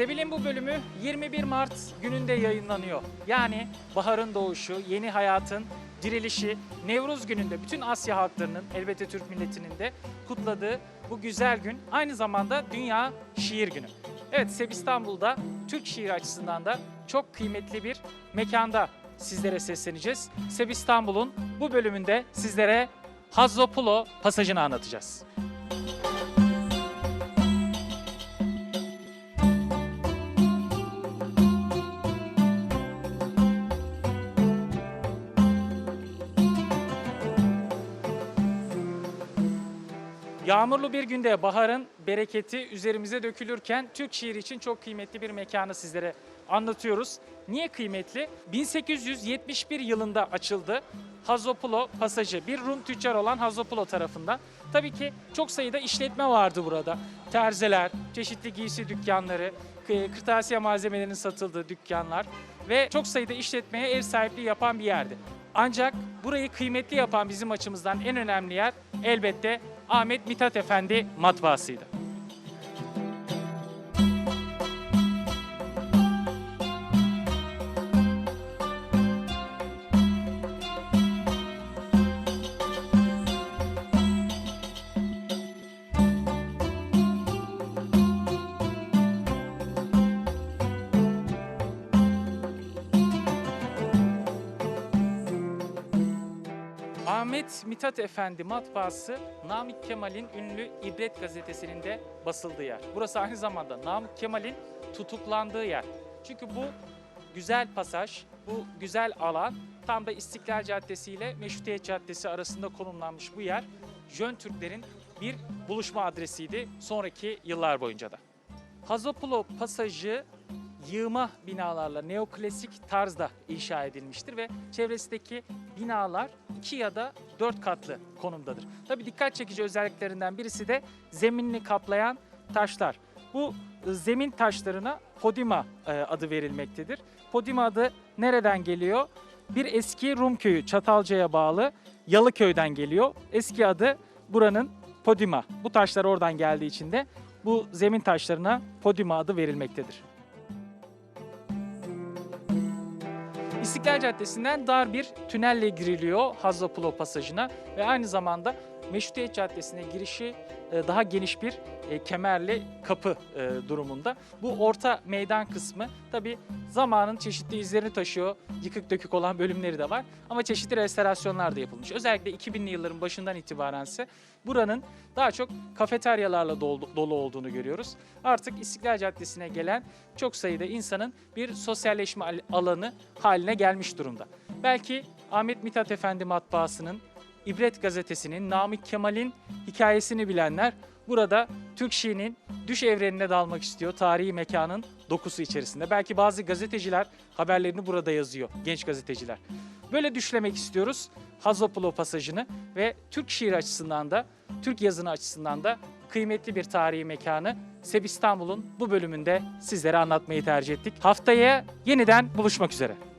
Şiirin bu bölümü 21 Mart gününde yayınlanıyor. Yani baharın doğuşu, yeni hayatın dirilişi, Nevruz gününde bütün Asya halklarının, elbette Türk milletinin de kutladığı bu güzel gün aynı zamanda Dünya Şiir Günü. Evet, Seb İstanbul'da Türk şiir açısından da çok kıymetli bir mekanda sizlere sesleneceğiz. Seb İstanbul'un bu bölümünde sizlere Hazzopulo pasajını anlatacağız. Yağmurlu bir günde baharın bereketi üzerimize dökülürken Türk şiiri için çok kıymetli bir mekanı sizlere anlatıyoruz. Niye kıymetli? 1871 yılında açıldı Hazopulo pasajı. Bir Rum tüccar olan Hazopulo tarafından. Tabii ki çok sayıda işletme vardı burada. Terziler, çeşitli giysi dükkanları, kı- kırtasiye malzemelerinin satıldığı dükkanlar ve çok sayıda işletmeye ev sahipliği yapan bir yerdi. Ancak burayı kıymetli yapan bizim açımızdan en önemli yer elbette Ahmet Mithat Efendi matbaasıydı. Ahmet Mithat Efendi matbaası Namık Kemal'in ünlü İbret gazetesinin de basıldığı yer. Burası aynı zamanda Namık Kemal'in tutuklandığı yer. Çünkü bu güzel pasaj, bu güzel alan tam da İstiklal Caddesi ile Meşrutiyet Caddesi arasında konumlanmış bu yer Jön Türklerin bir buluşma adresiydi sonraki yıllar boyunca da. Hazopulo pasajı yığma binalarla neoklasik tarzda inşa edilmiştir ve çevresindeki binalar iki ya da dört katlı konumdadır. Tabii dikkat çekici özelliklerinden birisi de zeminini kaplayan taşlar. Bu e, zemin taşlarına podima e, adı verilmektedir. Podima adı nereden geliyor? Bir eski Rum köyü Çatalca'ya bağlı Yalıköy'den geliyor. Eski adı buranın Podima. Bu taşlar oradan geldiği için de bu zemin taşlarına Podima adı verilmektedir. İstiklal Caddesi'nden dar bir tünelle giriliyor Hazzapulo pasajına ve aynı zamanda Meşrutiyet Caddesi'ne girişi e, daha geniş bir e, kemerli kapı e, durumunda. Bu orta meydan kısmı tabi zamanın çeşitli izlerini taşıyor. Yıkık dökük olan bölümleri de var ama çeşitli restorasyonlar da yapılmış. Özellikle 2000'li yılların başından itibaren ise buranın daha çok kafeteryalarla dolu, dolu olduğunu görüyoruz. Artık İstiklal Caddesi'ne gelen çok sayıda insanın bir sosyalleşme al- alanı haline gelmiş durumda. Belki Ahmet Mithat Efendi matbaasının, İbret gazetesinin, Namık Kemal'in hikayesini bilenler burada Türk şiirinin düş evrenine dalmak istiyor tarihi mekanın dokusu içerisinde. Belki bazı gazeteciler haberlerini burada yazıyor, genç gazeteciler. Böyle düşlemek istiyoruz Hazopulo pasajını ve Türk şiir açısından da, Türk yazını açısından da kıymetli bir tarihi mekanı Seb İstanbul'un bu bölümünde sizlere anlatmayı tercih ettik. Haftaya yeniden buluşmak üzere.